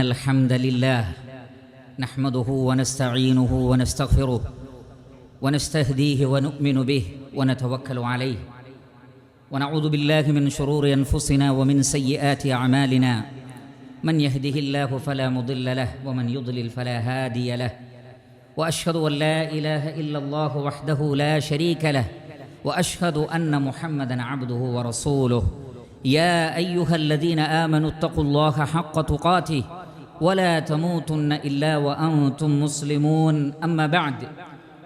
الحمد لله نحمده ونستعينه ونستغفره ونستهديه ونؤمن به ونتوكل عليه. ونعوذ بالله من شرور أنفسنا ومن سيئات أعمالنا. من يهده الله فلا مضل له ومن يضلل فلا هادي له. وأشهد أن لا إله إلا الله وحده لا شريك له. وأشهد أن محمدا عبده ورسوله. يا أيها الذين آمنوا اتقوا الله حق تقاته ولا تموتن إلا وأنتم مسلمون. أما بعد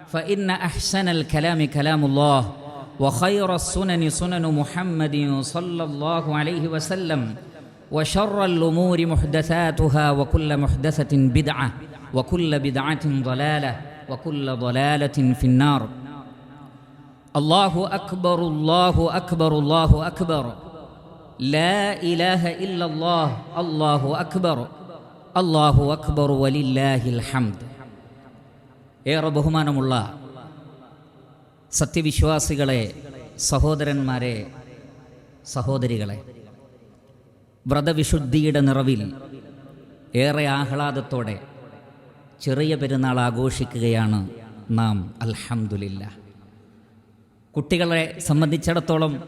فإن أحسن الكلام كلام الله وخير السنن سنن محمد صلى الله عليه وسلم وشر الأمور محدثاتها وكل محدثة بدعة وكل بدعة ضلالة وكل ضلالة في النار. الله أكبر الله أكبر الله أكبر. لا إله إلا الله الله أكبر. അള്ളാഹു അക്ബർ വലില്ലാഹിൽ ഹംദ്. ഏറെ ബഹുമാനമുള്ള സത്യവിശ്വാസികളെ സഹോദരന്മാരെ സഹോദരികളെ വ്രതവിശുദ്ധിയുടെ നിറവിൽ ഏറെ ആഹ്ലാദത്തോടെ ചെറിയ പെരുന്നാൾ ആഘോഷിക്കുകയാണ് നാം അൽഹംദുലില്ല. കുട്ടികളെ സംബന്ധിച്ചിടത്തോളം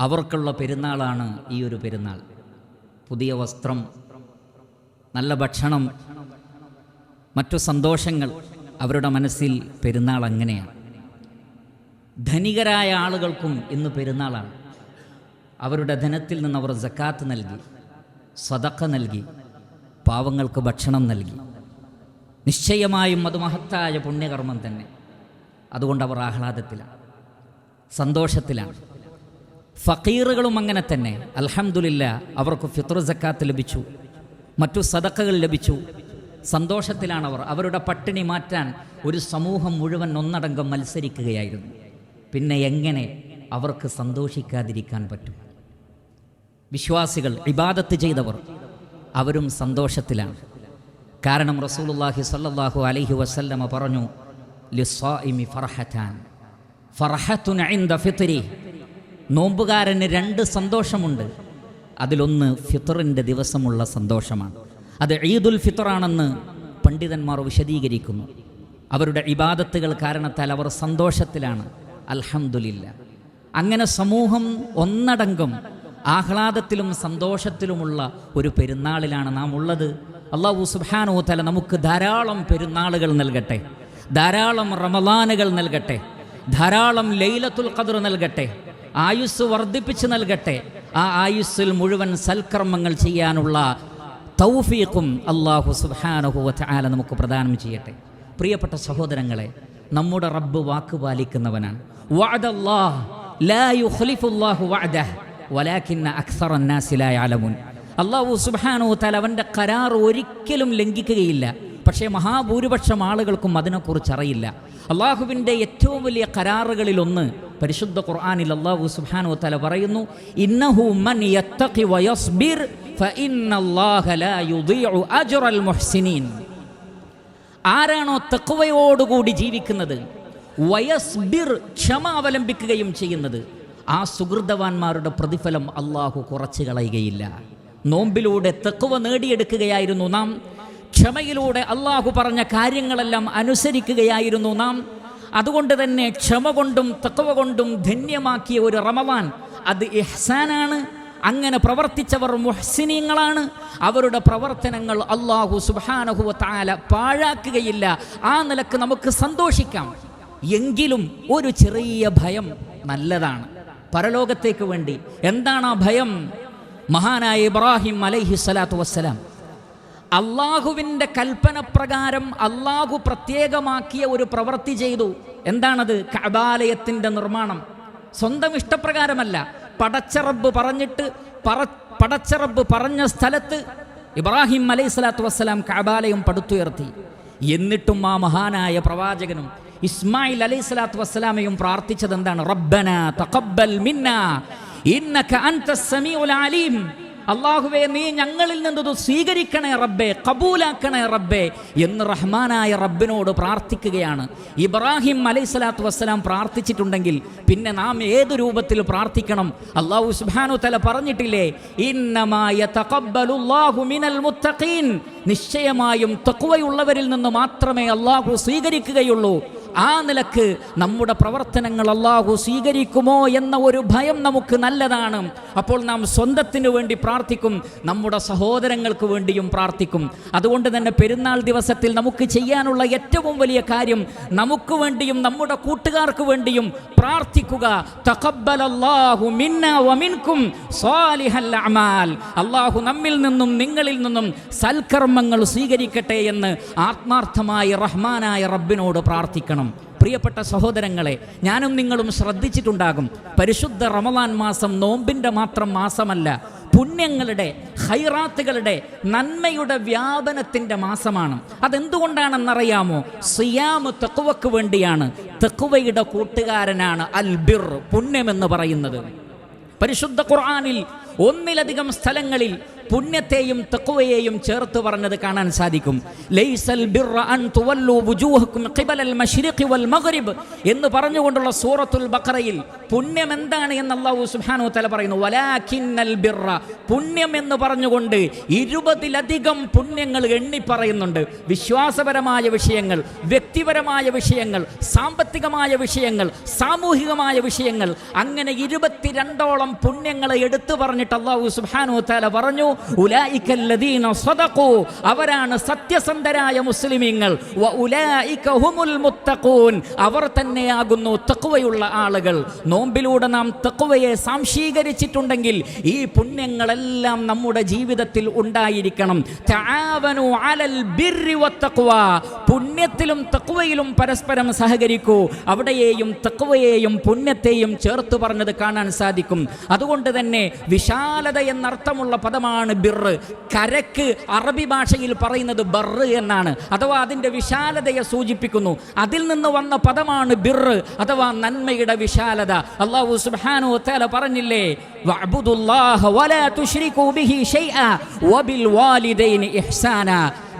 അവർക്കുള്ള പെരുന്നാളാണ് ഈ ഒരു പെരുന്നാൾ. പുതിയ വസ്ത്രം നല്ല ഭക്ഷണം മറ്റു സന്തോഷങ്ങൾ അവരുടെ മനസ്സിൽ പെരുന്നാൾ അങ്ങനെയാണ്. ധനികരായ ആളുകൾക്കും ഇന്ന് പെരുന്നാളാണ്. അവരുടെ ധനത്തിൽ നിന്ന് അവർ ജക്കാത്ത് നൽകി സ്വതക്ക നൽകി പാവങ്ങൾക്ക് ഭക്ഷണം നൽകി. നിശ്ചയമായും അത് മഹത്തായ പുണ്യകർമ്മം തന്നെ. അതുകൊണ്ട് അവർ ആഹ്ലാദത്തിലാണ് സന്തോഷത്തിലാണ്. ഫക്കീറുകളും അങ്ങനെ തന്നെ. അലഹമുല്ല അവർക്ക് ഫിത്ർ ജക്കാത്ത് ലഭിച്ചു. മറ്റു സദക്കകൾ ലഭിച്ചു. സന്തോഷത്തിലാണവർ അവരുടെ പട്ടിണി മാറ്റാൻ ഒരു സമൂഹം മുഴുവൻ ഒന്നടങ്കം മത്സരിക്കുകയായിരുന്നു. പിന്നെ എങ്ങനെ അവർക്ക് സന്തോഷിക്കാതിരിക്കാൻ പറ്റും? വിശ്വാസികൾ ഇബാദത്ത് ചെയ്തവർ അവരും സന്തോഷത്തിലാണ്. കാരണം റസൂലുള്ളാഹി സ്വല്ലല്ലാഹു അലൈഹി വസല്ലമ പറഞ്ഞു ലിസ്വാഇമി ഫർഹത്താൻ. ഫർഹത്തുൻ ഫിത്രി. നോമ്പുകാരന് രണ്ട് സന്തോഷമുണ്ട്. അതിലൊന്ന് ഫിത്തറിന്റെ ദിവസമുള്ള സന്തോഷമാണ്. അത് ഈദുൽ ഫിത്തറാണെന്ന് പണ്ഡിതന്മാർ വിശദീകരിക്കുന്നു. അവരുടെ ഇബാദത്തുകൾ കാരണത്താൽ അവർ സന്തോഷത്തിലാണ്. അൽഹമുല്ല അങ്ങനെ സമൂഹം ഒന്നടങ്കം ആഹ്ലാദത്തിലും സന്തോഷത്തിലുമുള്ള ഒരു പെരുന്നാളിലാണ് നാം ഉള്ളത്. അള്ളാഹു സുബാനോ തല നമുക്ക് ധാരാളം പെരുന്നാളുകൾ നൽകട്ടെ. ധാരാളം റമലാനുകൾ നൽകട്ടെ. ധാരാളം ലൈലത്തുൽ ഖദർ നൽകട്ടെ. ആയുസ് വർദ്ധിപ്പിച്ച് നൽകട്ടെ. ആ ആയുസ്സിൽ മുഴുവൻ സൽക്കർമ്മങ്ങൾ ചെയ്യാനുള്ള തൗഫീഖും അള്ളാഹു സുബാനഹുവ ആല നമുക്ക് പ്രദാനം ചെയ്യട്ടെ. പ്രിയപ്പെട്ട സഹോദരങ്ങളെ നമ്മുടെ റബ്ബ് വാക്ക് പാലിക്കുന്നവനാണ്. അള്ളാഹു സുബാനു അവന്റെ കരാർ ഒരിക്കലും ലംഘിക്കുകയില്ല. പക്ഷേ മഹാഭൂരിപക്ഷം ആളുകൾക്കും അതിനെക്കുറിച്ച് അറിയില്ല. അള്ളാഹുവിന്റെ ഏറ്റവും വലിയ കരാറുകളിൽ ഒന്ന് പരിശുദ്ധ ഖുർആാനിൽ അള്ളാഹു സുബ്ഹാനഹു തആല പറയുന്നു ഇന്നഹു മൻ ലാ അജ്റൽ മുഹ്സിനീൻ. ആരാണോ തക്കുവയോടുകൂടി ജീവിക്കുന്നത് വയസ്ബിർ ക്ഷമ അവലംബിക്കുകയും ചെയ്യുന്നത് ആ സുഹൃതവാന്മാരുടെ പ്രതിഫലം അള്ളാഹു കുറച്ചു കളയുകയില്ല. നോമ്പിലൂടെ തെക്കുവ നേടിയെടുക്കുകയായിരുന്നു നാം ക്ഷമയിലൂടെ അള്ളാഹു പറഞ്ഞ കാര്യങ്ങളെല്ലാം അനുസരിക്കുകയായിരുന്നു നാം അതുകൊണ്ട് തന്നെ ക്ഷമ കൊണ്ടും തക്കവ കൊണ്ടും ധന്യമാക്കിയ ഒരു റമവാൻ അത് ഇഹ്സാനാണ്. അങ്ങനെ പ്രവർത്തിച്ചവർ മുഹ്സിനീങ്ങളാണ്. അവരുടെ പ്രവർത്തനങ്ങൾ അള്ളാഹു സുബാനഹുവ താല പാഴാക്കുകയില്ല. ആ നിലയ്ക്ക് നമുക്ക് സന്തോഷിക്കാം. എങ്കിലും ഒരു ചെറിയ ഭയം നല്ലതാണ്. പരലോകത്തേക്ക് വേണ്ടി. എന്താണ് ആ ഭയം? മഹാനായ ഇബ്രാഹിം അലൈഹി സ്വലാത്തു വസ്സലാം. അള്ളാഹുവിന്റെ കൽപ്പന പ്രകാരം അള്ളാഹു പ്രത്യേകമാക്കിയ ഒരു പ്രവൃത്തി ചെയ്തു. എന്താണത്? കബാലയത്തിന്റെ നിർമ്മാണം. സ്വന്തം ഇഷ്ടപ്രകാരമല്ല. പടച്ചറബ് പറഞ്ഞിട്ട് പറ പടച്ചറബ് പറഞ്ഞ സ്ഥലത്ത് ഇബ്രാഹിം അലൈഹി സ്വലാത്തു വസ്സലാം കബാലയം പടുത്തുയർത്തി. എന്നിട്ടും ആ മഹാനായ പ്രവാചകനും ഇസ്മായിൽ അലൈഹി സ്വലാത്തു വസ്സലാമയും പ്രാർത്ഥിച്ചത് എന്താണ് റബ്ബന തഖബ്ബൽ മിന്ന ഇന്നക അൻത സമീഉൽ അലീം. അള്ളാഹുവേ നീ ഞങ്ങളിൽ നിന്നത് സ്വീകരിക്കണേ റബ്ബേ കബൂലാക്കണേ റബ്ബേ എന്ന് റഹ്മാനായ റബ്ബിനോട് പ്രാർത്ഥിക്കുകയാണ്. ഇബ്രാഹിം അലൈഹി സ്വലാത്തു വസ്സലാം പ്രാർത്ഥിച്ചിട്ടുണ്ടെങ്കിൽ പിന്നെ നാം ഏത് രൂപത്തിൽ പ്രാർത്ഥിക്കണം? അള്ളാഹു സുബാനു തല പറഞ്ഞിട്ടില്ലേ നിശ്ചയമായും തക്കുവയുള്ളവരിൽ നിന്ന് മാത്രമേ അള്ളാഹു സ്വീകരിക്കുകയുള്ളൂ. ആ നിലയ്ക്ക് നമ്മുടെ പ്രവർത്തനങ്ങൾ അള്ളാഹു സ്വീകരിക്കുമോ എന്ന ഒരു ഭയം നമുക്ക് നല്ലതാണ്. അപ്പോൾ നാം സ്വന്തത്തിന് വേണ്ടി പ്രാർത്ഥിക്കും നമ്മുടെ സഹോദരങ്ങൾക്ക് വേണ്ടിയും പ്രാർത്ഥിക്കും. അതുകൊണ്ട് തന്നെ പെരുന്നാൾ ദിവസത്തിൽ നമുക്ക് ചെയ്യാനുള്ള ഏറ്റവും വലിയ കാര്യം നമുക്ക് വേണ്ടിയും നമ്മുടെ കൂട്ടുകാർക്ക് വേണ്ടിയും പ്രാർത്ഥിക്കുക. അള്ളാഹു നമ്മിൽ നിന്നും നിങ്ങളിൽ നിന്നും സൽക്കർമ്മങ്ങൾ സ്വീകരിക്കട്ടെ എന്ന് ആത്മാർത്ഥമായി റഹ്മാനായ റബ്ബിനോട് പ്രാർത്ഥിക്കണം. പ്രിയപ്പെട്ട സഹോദരങ്ങളെ ഞാനും നിങ്ങളും ശ്രദ്ധിച്ചിട്ടുണ്ടാകും. പരിശുദ്ധ റമദാൻ മാസം നോമ്പിന്റെ മാത്രം മാസമല്ല പുണ്യങ്ങളുടെ ഹൈറാത്തുകളുടെ നന്മയുടെ വ്യാപനത്തിന്റെ മാസമാണ്. അതെന്തുകൊണ്ടാണെന്നറിയാമോ? സിയാമ് തെക്കുവക്ക് വേണ്ടിയാണ്. തെക്കുവയുടെ കൂട്ടുകാരനാണ് അൽ ബിർ പുണ്യമെന്ന് പറയുന്നത്. പരിശുദ്ധ ഖുർആാനിൽ ഒന്നിലധികം സ്ഥലങ്ങളിൽ പുണ്യത്തെയും തക്കുവയെയും ചേർത്ത് പറഞ്ഞത് കാണാൻ സാധിക്കും. ലൈസൽ എന്ന് പറഞ്ഞുകൊണ്ടുള്ള സൂറത്തുൽ ബക്കറയിൽ പുണ്യം എന്താണ് എന്ന് അള്ളാഹു സുഹാനു തല പറയുന്നു. പുണ്യം എന്ന് പറഞ്ഞുകൊണ്ട് ഇരുപതിലധികം പുണ്യങ്ങൾ എണ്ണി പറയുന്നുണ്ട്. വിശ്വാസപരമായ വിഷയങ്ങൾ വ്യക്തിപരമായ വിഷയങ്ങൾ സാമ്പത്തികമായ വിഷയങ്ങൾ സാമൂഹികമായ വിഷയങ്ങൾ അങ്ങനെ ഇരുപത്തിരണ്ടോളം പുണ്യങ്ങളെ എടുത്തു പറഞ്ഞിട്ട് അള്ളാഹു സുഹാനു തല പറഞ്ഞു. ഉലായിക്കല്ലദീന സദഖു. അവരാണ് സത്യസന്ധരായ മുസ്ലിമീങ്ങൾ. വ ഉലായിക ഹുമുൽ മുത്തഖൂൻ. അവർ തന്നെയാകുന്നു തഖ്വയുള്ള ആളുകൾ. നോമ്പിലൂടെ നാം തഖ്വയെ സാംശീകരിച്ചിട്ടുണ്ടെങ്കിൽ ഈ പുണ്യങ്ങളെല്ലാം നമ്മുടെ ജീവിതത്തിൽ ഉണ്ടായിരിക്കണം. തആവനു അലൽ ബിർരി വത്തഖ്വ പുണ്യത്തിലും തഖ്വയിലും പരസ്പരം സഹകരിക്കൂ. അവിടെയെയും തഖ്വയെയും പുണ്യത്തെയും ചേർത്ത് പറഞ്ഞത് കാണാൻ സാധിക്കും. അതുകൊണ്ട് തന്നെ വിശാലത എന്നർത്ഥമുള്ള പദമാണ് ബിറ് കരക്ക് അറബി ഭാഷയിൽ പറയുന്നത് ബറ് എന്നാണ്. അഥവാ അതിന്റെ വിശാലതയെ സൂചിപ്പിക്കുന്നു. അതിൽ നിന്ന് വന്ന പദമാണ് ബിറ് അഥവാ നന്മയുടെ വിശാലത. അള്ളാഹു സുബാനു തല പറഞ്ഞില്ലേ വലാ തുശ്രികൂ ബിഹി ഷൈഅ വബിൽ വാലിദൈനി ഇഹ്സാന.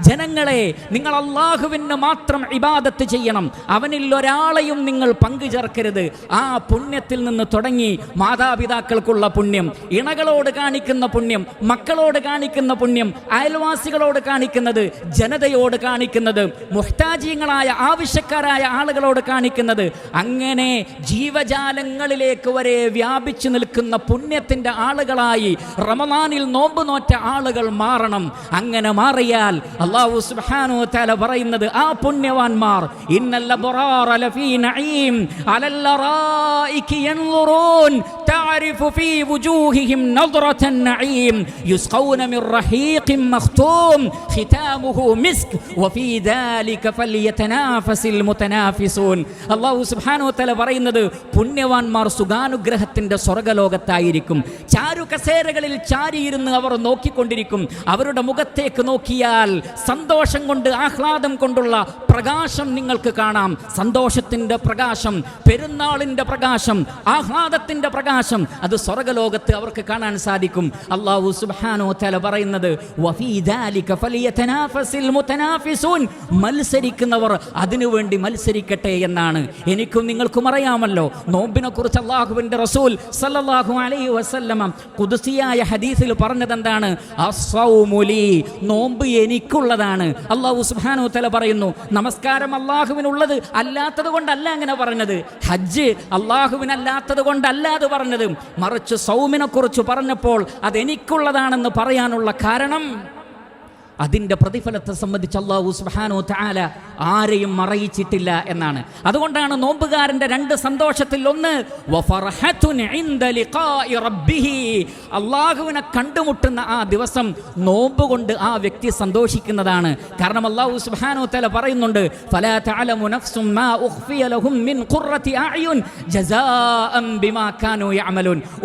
ജനങ്ങളെ നിങ്ങൾ അള്ളാഹുവിന് മാത്രം ഇബാദത്ത് ചെയ്യണം. അവനിൽ ഒരാളെയും നിങ്ങൾ പങ്കു ചേർക്കരുത് ആ പുണ്യത്തിൽ നിന്ന് തുടങ്ങി മാതാപിതാക്കൾക്കുള്ള പുണ്യം ഇണകളോട് കാണിക്കുന്ന പുണ്യം മക്കളോട് കാണിക്കുന്ന പുണ്യം അയൽവാസികളോട് കാണിക്കുന്നത് ജനതയോട് കാണിക്കുന്നത് മുഹ്താജീങ്ങളായ ആവശ്യക്കാരായ ആളുകളോട് കാണിക്കുന്നത് അങ്ങനെ ജീവജാലങ്ങളിലേക്ക് വരെ വ്യാപിച്ചു നിൽക്കുന്ന പുണ്യത്തിന്റെ ആളുകളായി റമദാനിൽ നോമ്പ് നോറ്റ ആളുകൾ മാറണം. അങ്ങനെ മാറിയാൽ അള്ളാഹു സുബ്ഹാനഹു വ തആല പറയുന്നത് ആ പുണ്യവാന്മാർ ഇന്നൽ അബ്റാറ ലഫീ നഈം അലൽ ലറായികി യൻളുറൂൻ തഅരിഫു في وجوههم نظرة النعيم يسقون من رحيق مختوم ختامه مسك وفي ذلك فليتنافس المتنافسون. അള്ളാഹു സുബ്ഹാനഹു വ തആല പറയുന്നത് പുണ്യവാന്മാർ സുഖാനുഗ്രഹത്തിന്റെ സ്വർഗലോകത്തായിരിക്കും. ചാരു കസേരകളിൽ ചാരിയിരുന്ന് അവർ നോക്കിക്കൊണ്ടിരിക്കും. അവരുടെ മുഖത്തേക്ക് നോക്കിയാൽ സന്തോഷം കൊണ്ട് ആഹ്ലാദം കൊണ്ടുള്ള പ്രകാശം നിങ്ങൾക്ക് കാണാം. സന്തോഷത്തിന്റെ പ്രകാശം പെരുന്നാളിന്റെ പ്രകാശം ആഹ്ലാദത്തിന്റെ പ്രകാശം. അത് സ്വർഗലോകത്ത് അവർക്ക് കാണാൻ സാധിക്കും. അള്ളാഹു സുബാനോ തല പറയുന്നത്. മത്സരിക്കുന്നവർ അതിനുവേണ്ടി മത്സരിക്കട്ടെ എന്നാണ്. എനിക്കും നിങ്ങൾക്കും അറിയാമല്ലോ നോമ്പിനെ കുറിച്ച് അള്ളാഹുവിന്റെ റസൂൽ സല്ലാഹു അലൈ വസല്ലമ കുതിസിയായ ഹദീസിൽ പറഞ്ഞതെന്താണ്? നോമ്പ് എനിക്കുള്ളതാണ്. അള്ളാഹു സുബാനോ തല പറയുന്നു നമസ്കാരം അള്ളാഹുവിനുള്ളത് അല്ലാത്തത് കൊണ്ടല്ല അങ്ങനെ പറഞ്ഞത്. ഹജ്ജ് അള്ളാഹുവിനല്ലാത്തത് കൊണ്ടല്ല അത് പറഞ്ഞത്. മറിച്ച് സൗമിനെക്കുറിച്ച് പറഞ്ഞപ്പോൾ അതെനിക്കുള്ളതാണെന്ന് പറയാനുള്ള കാരണം അതിന്റെ പ്രതിഫലത്തെ സംബന്ധിച്ച് അള്ളാഹു സുബ്ഹാനഹു താല ആരെയും മറയിച്ചിട്ടില്ല എന്നാണ്. അതുകൊണ്ടാണ് നോമ്പുകാരന്റെ രണ്ട് സന്തോഷത്തിൽ ഒന്ന് അള്ളാഹുവിനെ കണ്ടുമുട്ടുന്ന ആ ദിവസം നോമ്പ് കൊണ്ട് ആ വ്യക്തി സന്തോഷിക്കുന്നതാണ്. കാരണം അള്ളാഹു സുബ്ഹാനഹു തആല പറയുന്നുണ്ട്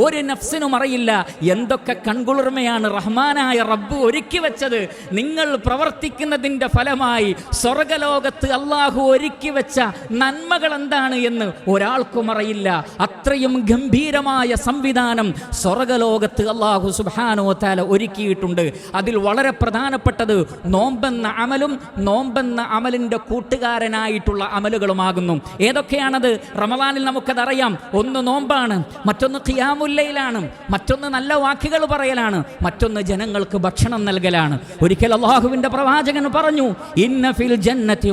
ഒരു നഫ്സിനും അറിയില്ല എന്തൊക്കെ കൺകുളിർമയാണ് റഹ്മാനായ റബ്ബ് ഒരുക്കി വെച്ചത്. നിങ്ങൾ പ്രവർത്തിക്കുന്നതിന്റെ ഫലമായി സ്വർഗലോകത്ത് അള്ളാഹു ഒരുക്കി വെച്ച നന്മകൾ എന്താണ് എന്ന് ഒരാൾക്കും അറിയില്ല. അത്രയും ഗംഭീരമായ സംവിധാനം സ്വർഗലോകത്ത് അള്ളാഹു സുബാനോ താല ഒരുക്കിയിട്ടുണ്ട്. അതിൽ വളരെ പ്രധാനപ്പെട്ടത് നോമ്പെന്ന അമലും നോമ്പെന്ന അമലിന്റെ കൂട്ടുകാരനായിട്ടുള്ള അമലുകളുമാകുന്നു. ഏതൊക്കെയാണത്? റമദാനിൽ നമുക്കതറിയാം. ഒന്ന് നോമ്പാണ് മറ്റൊന്ന് ഖിയാമുല്ലയിലാണ് മറ്റൊന്ന് നല്ല വാക്കുകൾ പറയലാണ് മറ്റൊന്ന് ജനങ്ങൾക്ക് ഭക്ഷണം നൽകലാണ്. ഒരിക്കൽ അള്ളാഹുവിന്റെ പ്രവാചകൻ പറഞ്ഞു ഇന്ന ഫിൽ ജന്നത്തി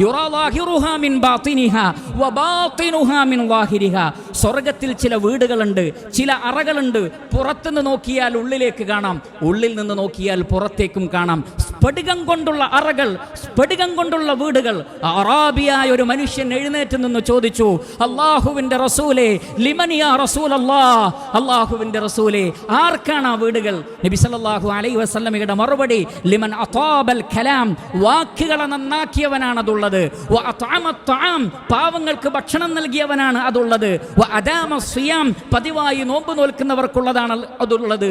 യുറാ മിൻ ബാത്തിനിഹാ ബാത്തിനുഹാ മിൻ ളാഹിരിഹാ സ്വർഗത്തിൽ ചില വീടുകളുണ്ട് ചില അറകളുണ്ട്. പുറത്തുനിന്ന് നോക്കിയാൽ ഉള്ളിലേക്ക് കാണാം ഉള്ളിൽ നിന്ന് നോക്കിയാൽ പുറത്തേക്കും കാണാം. സ്ഫടികം കൊണ്ടുള്ള അറകൾ സ്ഫടികം കൊണ്ടുള്ള വീടുകൾ. അറാബിയായ ഒരു മനുഷ്യൻ എഴുന്നേറ്റ് നിന്ന് ചോദിച്ചു അള്ളാഹുവിന്റെ റസൂലെ ലിമനിയ റസൂൽ അള്ളാഹുവിന്റെ റസൂലെ ആർക്കാണ് ആ വീടുകൾ? നബി സല്ലല്ലാഹു അലൈഹി വസ്ലമിയുടെ മറുപടി ലിമൻ അതാബൽ കലാം വാക്കുകളെ നന്നാക്കിയവനാണ് അതുള്ളത് പാവങ്ങൾക്ക് ഭക്ഷണം നൽകിയവനാണ് അതുള്ളത്. സിയാം പതിവായി നോമ്പ് നോൽക്കുന്നവർക്കുള്ളതാണ് അതുള്ളത്.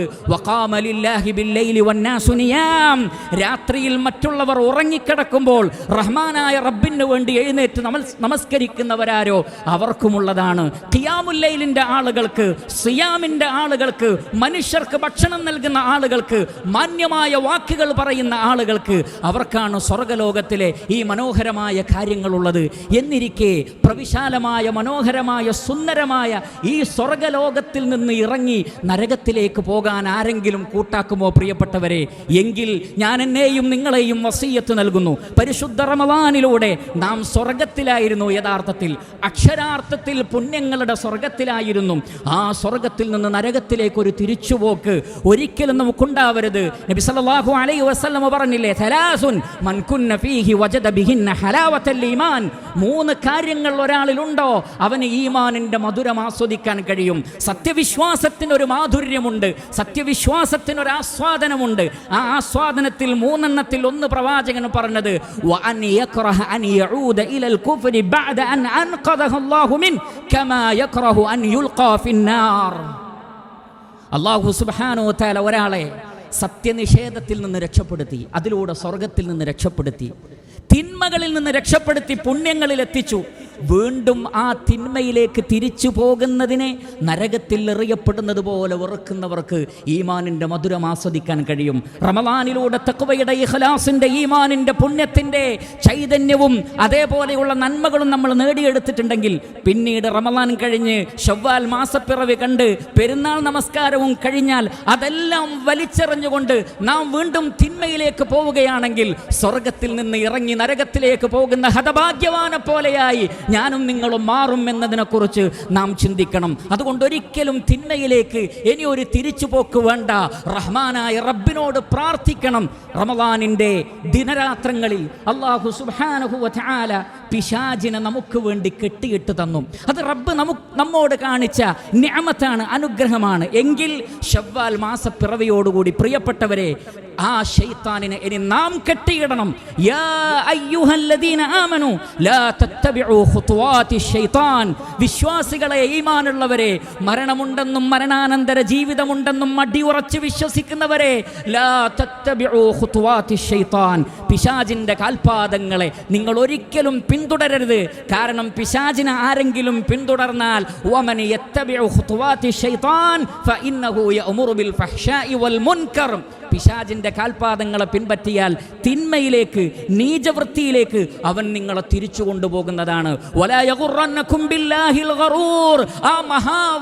രാത്രിയിൽ മറ്റുള്ളവർ ഉറങ്ങിക്കിടക്കുമ്പോൾ റഹ്മാനായ റബ്ബിന് വേണ്ടി എഴുന്നേറ്റ് നമസ്കരിക്കുന്നവരാരോ അവർക്കുമുള്ളതാണ്. ഖിയാമുല്ലയിലിന്റെ ആളുകൾക്ക് സിയാമിന്റെ ആളുകൾക്ക് മനുഷ്യർക്ക് ഭക്ഷണം നൽകുന്ന ആളുകൾക്ക് മാന്യമായ വാക്കുകൾ പറയുന്ന ആളുകൾക്ക് അവർക്കാണ് സ്വർഗലോകത്തിലെ ഈ മനോഹരമായ കാര്യങ്ങളുള്ളത്. എന്നിരിക്കെ പ്രവിശാലമായ മനോഹരമായ സുന്ദരമായ ഈ സ്വർഗലോകത്തിൽ നിന്ന് ഇറങ്ങി നരകത്തിലേക്ക് പോകാൻ ആരെങ്കിലും കൂട്ടാക്കുമോ പ്രിയപ്പെട്ടവരെ? എങ്കിൽ ഞാൻ എന്നെയും നിങ്ങളെയും വസീയത്ത് നൽകുന്നു. പരിശുദ്ധ റമവാനിലൂടെ നാം സ്വർഗത്തിലായിരുന്നു യഥാർത്ഥത്തിൽ. അക്ഷരാർത്ഥത്തിൽ പുണ്യങ്ങളുടെ സ്വർഗത്തിലായിരുന്നു. ആ സ്വർഗത്തിൽ നിന്ന് നരകത്തിലേക്ക് ഒരു തിരിച്ചുപോക്ക് ഒരിക്കലും നമുക്കുണ്ടാവരുത്. നബി സല്ലല്ലാഹു അലൈഹി വസല്ലം പറഞ്ഞില്ലേ തലാസുൻ മൻ കുന്ന ഫീഹി വജദ ബിഹിന്ന ഹലാവത്തൽ ഈമാൻ. മൂന്ന് കാര്യങ്ങൾ ഒരാളിലുണ്ടോ? അവന് ഈമാനിന്റെ മധുരം ആസ്വദിക്കാൻ കഴിയും. സത്യവിശ്വാസത്തിനൊരു മാധുര്യമുണ്ട്. സത്യവിശ്വാസത്തിന് ഒരു ആസ്വാദനമുണ്ട്. ആ ആസ്വാദനത്തിൽ മൂന്നെണ്ണത്തിൽ ഒന്ന് പ്രവാചകൻ പറഞ്ഞത് ഒരാളെ സത്യനിഷേധത്തിൽ നിന്ന് രക്ഷപ്പെടുത്തി അതിലൂടെ സ്വർഗത്തിൽ നിന്ന് രക്ഷപ്പെടുത്തി തിന്മകളിൽ നിന്ന് രക്ഷപ്പെടുത്തി പുണ്യങ്ങളിൽ എത്തിച്ചു. വീണ്ടും ആ തിന്മയിലേക്ക് തിരിച്ചു പോകുന്നതിനെ നരകത്തിൽ എറിയപ്പെടുന്നത് പോലെ ഉറക്കുന്നവർക്ക് ഈമാനിന്റെ മധുരം ആസ്വദിക്കാൻ കഴിയും. റമദാനിലൂടെ തക്കുവയുടെ ഇഖലാസിന്റെ ഈമാനിന്റെ പുണ്യത്തിന്റെ ചൈതന്യവും അതേപോലെയുള്ള നന്മകളും നമ്മൾ നേടിയെടുത്തിട്ടുണ്ടെങ്കിൽ പിന്നീട് റമദാൻ കഴിഞ്ഞ് ഷവ്വാൽ മാസപ്പിറവി കണ്ട് പെരുന്നാൾ നമസ്കാരവും കഴിഞ്ഞാൽ അതെല്ലാം വലിച്ചെറിഞ്ഞുകൊണ്ട് നാം വീണ്ടും തിന്മയിലേക്ക് പോവുകയാണെങ്കിൽ സ്വർഗത്തിൽ നിന്ന് ഇറങ്ങി നരകത്തിലേക്ക് പോകുന്ന ഹതഭാഗ്യവാനെ പോലെയായി ഞാനും നിങ്ങളും മാറും എന്നതിനെക്കുറിച്ച് നാം ചിന്തിക്കണം. അതുകൊണ്ട് ഒരിക്കലും തിന്മയിലേക്ക് ഇനി ഒരു തിരിച്ചുപോക്ക് വേണ്ട. റഹ്മാനായ റബ്ബിനോട് പ്രാർത്ഥിക്കണം. റമദാനിന്റെ ദിനരാത്രങ്ങളിൽ അള്ളാഹു സുബ്ഹാനഹു വതആല പിശാചിനെ നമുക്ക് വേണ്ടി കെട്ടിയിട്ട് തന്നു. അത് റബ്ബ് നമുക്ക് നമ്മോട് കാണിച്ച ന്യാമത്താണ് അനുഗ്രഹമാണ്. എങ്കിൽ ഷവ്വാൽ മാസപ്പിറവിയോടുകൂടി പ്രിയപ്പെട്ടവരെ ആ ഷെയ്ത്താനിനെ ഇനി നാം കെട്ടിയിടണം. വിശ്വാസികളെ ഈമാനുള്ളവരെ മരണമുണ്ടെന്നും മരണാനന്തര ജീവിതമുണ്ടെന്നും അടിയുറച്ച് വിശ്വസിക്കുന്നവരെ പിശാചിന്റെ കാൽപാദങ്ങളെ നിങ്ങൾ ഒരിക്കലും പിന്തുടരരുത്. കാരണം പിശാചിനെ ആരെങ്കിലും പിന്തുടർന്നാൽ പിശാചിന്റെ കാൽപാദങ്ങളെ പിൻപറ്റിയാൽ തിന്മയിലേക്ക് നീചവൃത്തിയിലേക്ക് അവൻ നിങ്ങളെ തിരിച്ചു കൊണ്ടുപോകുന്നതാണ്. ആ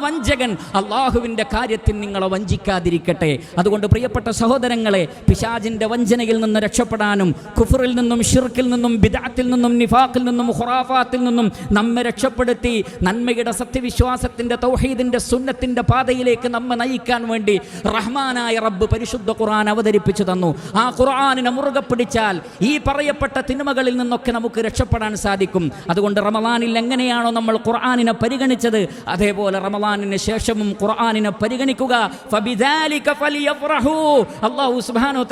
കാര്യത്തിൽ നിങ്ങളെ വഞ്ചിക്കാതിരിക്കട്ടെ. അതുകൊണ്ട് പ്രിയപ്പെട്ട സഹോദരങ്ങളെ പിശാചിന്റെ വഞ്ചനയിൽ നിന്ന് രക്ഷപ്പെടാനും കുഫറിൽ നിന്നും ഷിർക്കിൽ നിന്നും ബിദാത്തിൽ നിന്നും നിഫാഖിൽ നിന്നും ഖുറാഫാത്തിൽ നിന്നും നമ്മെ രക്ഷപ്പെടുത്തി നന്മയുടെ സത്യവിശ്വാസത്തിന്റെ തൗഹീദിന്റെ സുന്നത്തിന്റെ പാതയിലേക്ക് നമ്മെ നയിക്കാൻ വേണ്ടി റഹ്മാനായ റബ്ബ് പരിശുദ്ധ ഖുർആൻ അവതരിപ്പിച്ചു തന്നു. ആ ഖുർആാനിനെ മുറുകെ പിടിച്ചാൽ ഈ പറയപ്പെട്ട തിന്മകളിൽ നിന്നൊക്കെ നമുക്ക് രക്ഷപ്പെടാൻ സാധിക്കും. അതുകൊണ്ട് റമദാനിൽ എങ്ങനെയാണോ നമ്മൾ ഖുർആാനിനെ പരിഗണിച്ചത് അതേപോലെ റമദാനിന് ശേഷവും ഖുർആാനിനെ പരിഗണിക്കുക. വതആല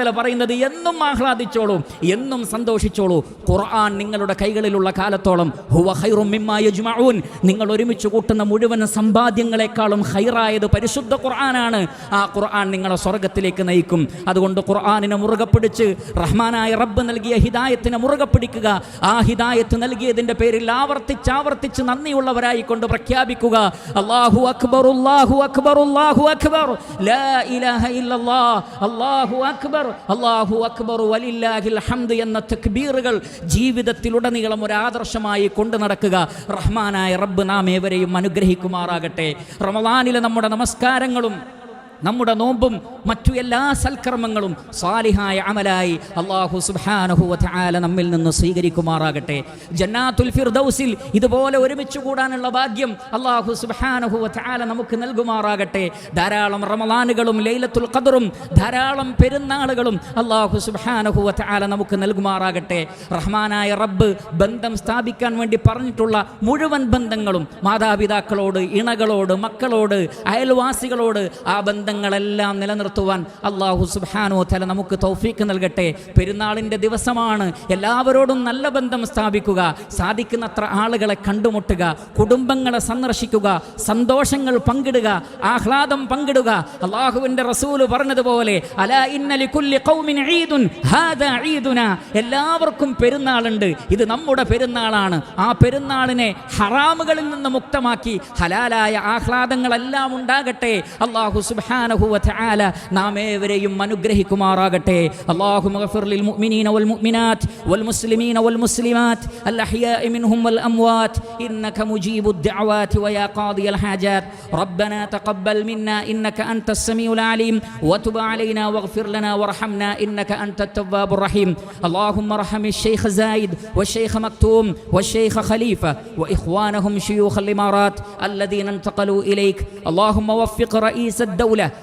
പറയുന്നത് എന്നും ആഹ്ലാദിച്ചോളൂ എന്നും സന്തോഷിച്ചോളൂ. ഖുർആൻ നിങ്ങളുടെ കൈകളിലുള്ള കാലത്തോളം ഹുവ ഹൈറും മിമ്മാ യജ്മഊൻ. നിങ്ങൾ ഒരുമിച്ച് കൂട്ടുന്ന മുഴുവൻ സമ്പാദ്യങ്ങളെക്കാളും ഹൈറായത് പരിശുദ്ധ ഖുർആനാണ്. ആ ഖുർആൻ നിങ്ങളെ സ്വർഗത്തിലേക്ക് നയിക്കും. അതുകൊണ്ട് ഖുർആാനിനെ മുറുകെ പിടിച്ച് റഹ്മാനായ റബ്ബ് നൽകിയ ഹിദായത്തിനെ മുറുകെ പിടിക്കുക. ആ ഹിദായത്ത് നൽകിയതിന്റെ പേരിൽ ആവർത്തിച്ച് ആവർത്തിച്ച് നന്ദിയുള്ളവരായി കൊണ്ട് പ്രഖ്യാപിക്കുക. അള്ളാഹു അക്ബർ അല്ലാഹു അക്ബർ അല്ലാഹു അക്ബർ. ലാ ഇലാഹ അല്ലാഹു അക്ബർ. അല്ലാഹു അക്ബർ. വലില്ലാഹിൽ ഹംദ് എന്ന തക്ബീറുകൾ ജീവിതത്തിലുടനീളം ഒരു ആദർശമായി കൊണ്ടു നടക്കുക. റഹ്മാനായ റബ്ബ് നാം ഏവരെയും അനുഗ്രഹിക്കുമാറാകട്ടെ. റമദാനിലെ നമ്മുടെ നമസ്കാരങ്ങളും നമ്മുടെ നോമ്പും മറ്റു എല്ലാ സൽക്കർമ്മങ്ങളും സ്വാലിഹായ അമലായി അള്ളാഹു സുബ്ഹാനഹു വതആല നമ്മിൽ നിന്ന് സ്വീകരിക്കുമാറാകട്ടെ. ജന്നാത്തുൽ ഫിർദൌസിൽ ഇതുപോലെ ഒരുമിച്ച് കൂടാനുള്ള ഭാഗ്യം അള്ളാഹു സുബ്ഹാനഹു വതആല നമുക്ക് നൽകുമാറാകട്ടെ. ധാരാളം റമലാനുകളും ലൈലത്തുൽ ഖദറും ധാരാളം പെരുന്നാളുകളും അള്ളാഹു സുബ്ഹാനഹു വതആല നമുക്ക് നൽകുമാറാകട്ടെ. റഹ്മാനായ റബ്ബ് ബന്ധം സ്ഥാപിക്കാൻ വേണ്ടി പറഞ്ഞിട്ടുള്ള മുഴുവൻ ബന്ധങ്ങളും മാതാപിതാക്കളോട് ഇണകളോട് മക്കളോട് അയൽവാസികളോട് ആ ബന്ധങ്ങളെല്ലാം നിലനിർത്തുവാൻ അള്ളാഹു സുബാനോ തല നമുക്ക് തൗഫീക്ക് നൽകട്ടെ. പെരുന്നാളിന്റെ ദിവസമാണ്. എല്ലാവരോടും നല്ല ബന്ധം സ്ഥാപിക്കുക. സാധിക്കുന്നത്ര ആളുകളെ കണ്ടുമുട്ടുക. കുടുംബങ്ങളെ സന്ദർശിക്കുക. സന്തോഷങ്ങൾ പങ്കിടുക. ആഹ്ലാദം പങ്കിടുക. അള്ളാഹുവിന്റെ റസൂൽ പറഞ്ഞതുപോലെ കുല്ലി എല്ലാവർക്കും പെരുന്നാളുണ്ട്. ഇത് നമ്മുടെ പെരുന്നാളാണ്. ആ പെരുന്നാളിനെ ഹറാമുകളിൽ നിന്ന് മുക്തമാക്കി ഹലാലായ ആഹ്ലാദങ്ങളെല്ലാം ഉണ്ടാകട്ടെ. അള്ളാഹു സുബ്ഹാനഹു വതആല നാം ഏവരെയും അനുഗ്രഹിക്കുമാറാകട്ടെ അല്ലാഹു മഗ്ഫിർ ലിൽ മുഅ്മിനീന വൽ മുഅ്മിനാത്ത് വൽ മുസ്ലിമീന വൽ മുസ്ലിമാത്ത് അൽ അഹ്യാഇ മിൻഹും വൽ അംവാത്ത് ഇന്നക മുജീബു الدعوات ويا قاضي الحاجات ربنا تقبل منا إنك أنت السميع العليم وتب علينا واغفر لنا وارحمنا إنك أنت التواب الرحيم اللهم ارحم الشيخ زايد والشيخ مكتوم والشيخ خليفة وإخوانهم شيوخ الإمارات الذين انتقلوا إليك اللهم وفق رئيس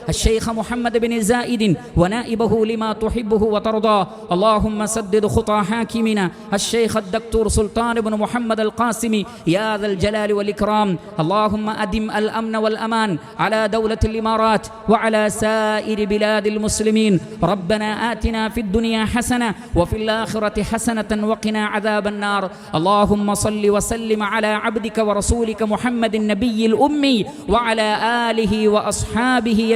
الشيخ محمد بن زايد ونائبه لما تحبه وترضاه اللهم سدد خطى حاكمنا. الشيخ الدكتور سلطان بن محمد القاسمي يا ذا الجلال والإكرام. اللهم أدم الأمن والأمان على دولة الإمارات وعلى سائر بلاد المسلمين. ربنا آتنا في الدنيا حسنة وفي الآخرة حسنة وقنا عذاب النار. اللهم صل وسلم على عبدك ورسولك محمد النبي الأمي وعلى آله وأصحابه